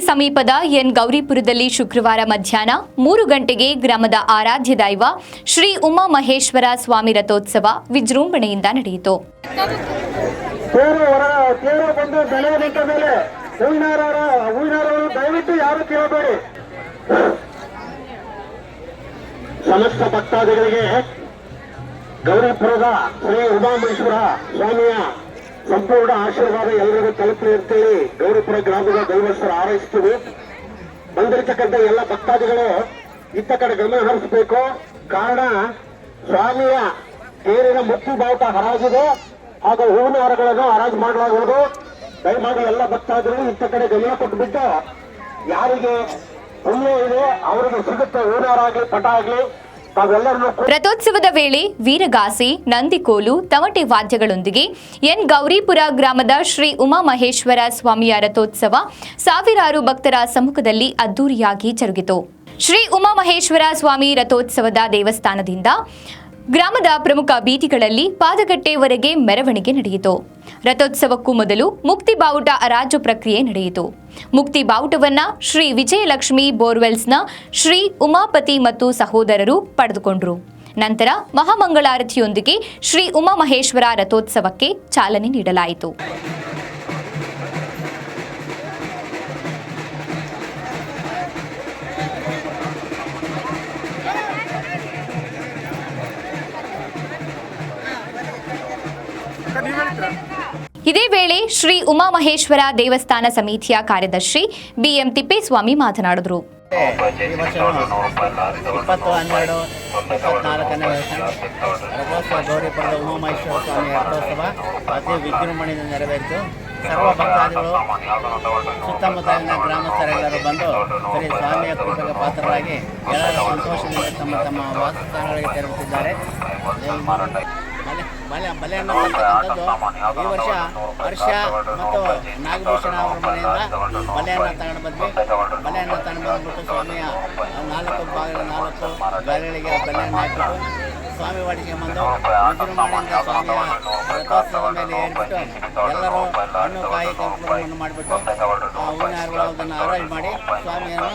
ಸಮೀಪದ ಎನ್ ಗೌರಿಪುರದಲ್ಲಿ ಶುಕ್ರವಾರ ಮಧ್ಯಾಹ್ನ ಮೂರು ಗಂಟೆಗೆ ಗ್ರಾಮದ ಆರಾಧ್ಯ ದೈವ ಶ್ರೀ ಉಮಾ ಮಹೇಶ್ವರ ಸ್ವಾಮಿ ರಥೋತ್ಸವ ವಿಜೃಂಭಣೆಯಿಂದ ನಡೆಯಿತು. ಸಮಸ್ತ ಭಕ್ತಾದಿಗಳಿಗೆ ಗೌರಿಪುರದ ಶ್ರೀ ಉಮಾಮಹೇಶ್ವರ ಸ್ವಾಮಿಯ ಸಂಪೂರ್ಣ ಆಶೀರ್ವಾದ ಎಲ್ಲರಿಗೂ ತಲುಪಲಿ ಅಂತೇಳಿ ಗೌರಿಪುರ ಗ್ರಾಮದ ದೈವಸ್ಥರು ಹಾರೈಸ್ತೀವಿ. ಬಂದಿರತಕ್ಕಂಥ ಎಲ್ಲ ಭಕ್ತಾದಿಗಳು ಇತ್ತ ಕಡೆ ಗಮನ ಹರಿಸಬೇಕು. ಕಾರಣ ಸ್ವಾಮಿಯ ತೇರಿನ ಮುಕ್ತಿ ಬಾವುಟ ಹರಾಜಿದೆ. ಹಾಗೂ ಹೂವಿನ ಹಾರಗಳನ್ನು ಹರಾಜು ಮಾಡಲಾಗುವುದು. ದಯಮಾಡಿ ಎಲ್ಲ ಭಕ್ತಾದಿಗಳು ಇತ್ತ ಕಡೆ ಗಮನ ಕೊಟ್ಟುಬಿಟ್ಟು ಯಾರಿಗೆ ಪುಣ್ಯ ಇದೆ, ಅವರಿಗೆ ಸಿಗುತ್ತೆ ಹೂವಿನ ಆಗ್ಲಿ, ಪಟ ಆಗ್ಲಿ ರಥೋತ್ಸವದ ವೇಳೆ ವೀರಗಾಸೆ, ನಂದಿಕೋಲು ತಮಟೆ ವಾದ್ಯಗಳೊಂದಿಗೆ ಎನ್. ಗೌರಿಪುರ ಗ್ರಾಮದ ಶ್ರೀ ಉಮಾಮಹೇಶ್ವರ ಸ್ವಾಮಿಯ ರಥೋತ್ಸವ ಸಾವಿರಾರು ಭಕ್ತರ ಸಮ್ಮುಖದಲ್ಲಿ ಅದ್ದೂರಿಯಾಗಿ ಜರುಗಿತು. ಶ್ರೀ ಉಮಾಮಹೇಶ್ವರ ಸ್ವಾಮಿ ರಥೋತ್ಸವದ ದೇವಸ್ಥಾನದಿಂದ ಗ್ರಾಮದ ಪ್ರಮುಖ ಬೀದಿಗಳಲ್ಲಿ ಪಾದಗಟ್ಟೆವರೆಗೆ ಮೆರವಣಿಗೆ ನಡೆಯಿತು. ರಥೋತ್ಸವಕ್ಕೂ ಮೊದಲು ಮುಕ್ತಿ ಬಾವುಟ ಹರಾಜು ಪ್ರಕ್ರಿಯೆ ನಡೆಯಿತು. ಮುಕ್ತಿ ಬಾವುಟವನ್ನ ಶ್ರೀ ವಿಜಯಲಕ್ಷ್ಮಿ ಬೋರ್ವೆಲ್ಸ್ನ ಶ್ರೀ ಉಮಾಪತಿ ಮತ್ತು ಸಹೋದರರು ಪಡೆದುಕೊಂಡರು. ನಂತರ ಮಹಾಮಂಗಳಾರತಿಯೊಂದಿಗೆ ಶ್ರೀ ಉಮಾಮಹೇಶ್ವರ ರಥೋತ್ಸವಕ್ಕೆ ಚಾಲನೆ ನೀಡಲಾಯಿತು. ಇದೇ ವೇಳೆ ಶ್ರೀ ಉಮಾಮಹೇಶ್ವರ ದೇವಸ್ಥಾನ ಸಮಿತಿಯ ಕಾರ್ಯದರ್ಶಿ ಬಿಎಂ ತಿಪ್ಪೇಸ್ವಾಮಿ ಮಾತನಾಡಿದರು. ಇಪ್ಪತ್ತು ಹನ್ನೆರಡು, ಇಪ್ಪತ್ನಾಲ್ಕನೇ ರಥೋತ್ಸವ ಉಮಾಮಹೇಶ್ವರ ರಥೋತ್ಸವ ಅತಿ ವಿಜೃಂಭಣೆಯಿಂದ ನೆರವೇರಿತು. ಸರ್ವ ಭಕ್ತಾದಿಗಳು, ಸುತ್ತಮುತ್ತಲಿನ ಗ್ರಾಮಸ್ಥರೆಲ್ಲರೂ ಬಂದು ಬರೀ ಸ್ವಾಮಿಯ ಕೃಪೆಗೆ ಪಾತ್ರರಾಗಿ ಎಲ್ಲರ ಸಂತೋಷದಿಂದ ತಮ್ಮ ತಮ್ಮ ವಾಸಸ್ಥಾನಗಳಿಗೆ ತೆರಳುತ್ತಿದ್ದಾರೆ. ಬಲೆ ಬಲೆ ಬಲೆಯನ್ನು ತರ್ತಕ್ಕಂಥದ್ದು ಈ ವರ್ಷ ಹರ್ಷ ಮತ್ತು ನಾಗಭೂಷಣ ಅವರ ಮನೆಯಿಂದ ಬಲೆಯನ್ನು ತಗೊಂಡು ಬಂದ್ವಿ. ಬಲೆಯನ್ನು ತಗೊಂಡು ಬಂದ್ಬಿಟ್ಟು ಸ್ವಾಮಿಯ ನಾಲ್ಕು ಬಾಗಿಲ ನಾಲ್ಕು ಗಾಲಿಗಳಿಗೆ ಬಲೆಯನ್ನು ಹಾಕಿಬಿಟ್ಟು ಸ್ವಾಮಿ ವಾಡಿಗೆ ಬಂದು ವಿಜೃಂಭಣೆಯಿಂದ ಸ್ವಾಮಿಯ ರಥೋತ್ಸವದ ಮೇಲೆ ಏರ್ಬಿಟ್ಟು ಎಲ್ಲರೂ ಹಣ್ಣು ಕಾಯಿ ಕರ್ಪೂರವನ್ನು ಮಾಡಿಬಿಟ್ಟು ಹೂವಿನ ಅದನ್ನು ಅರೇಂಜ್ ಮಾಡಿ ಸ್ವಾಮಿಯನ್ನು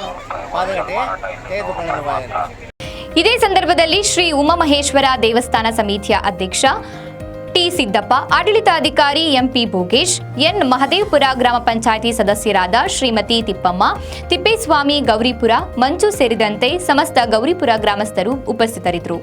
ಪಾದಗಟ್ಟಿ ತೆಗೆದುಕೊಳ್ಳಲಾಗಿದೆ ಇದೇ ಸಂದರ್ಭದಲ್ಲಿ ಶ್ರೀ ಉಮಾಮಹೇಶ್ವರ ದೇವಸ್ಥಾನ ಸಮಿತಿಯ ಅಧ್ಯಕ್ಷ ಟಿ ಸಿದ್ದಪ್ಪ, ಆಡಳಿತಾಧಿಕಾರಿ ಎಂಪಿ ಭೋಗೇಶ್, ಎನ್ ಮಹದೇವಪುರ ಗ್ರಾಮ ಪಂಚಾಯಿತಿ ಸದಸ್ಯರಾದ ಶ್ರೀಮತಿ ತಿಪ್ಪಮ್ಮ, ತಿಪ್ಪೇಸ್ವಾಮಿ ಗೌರಿಪುರ, ಮಂಜು ಸೇರಿದಂತೆ ಸಮಸ್ತ ಗೌರಿಪುರ ಗ್ರಾಮಸ್ಥರು ಉಪಸ್ಥಿತರಿದ್ದರು.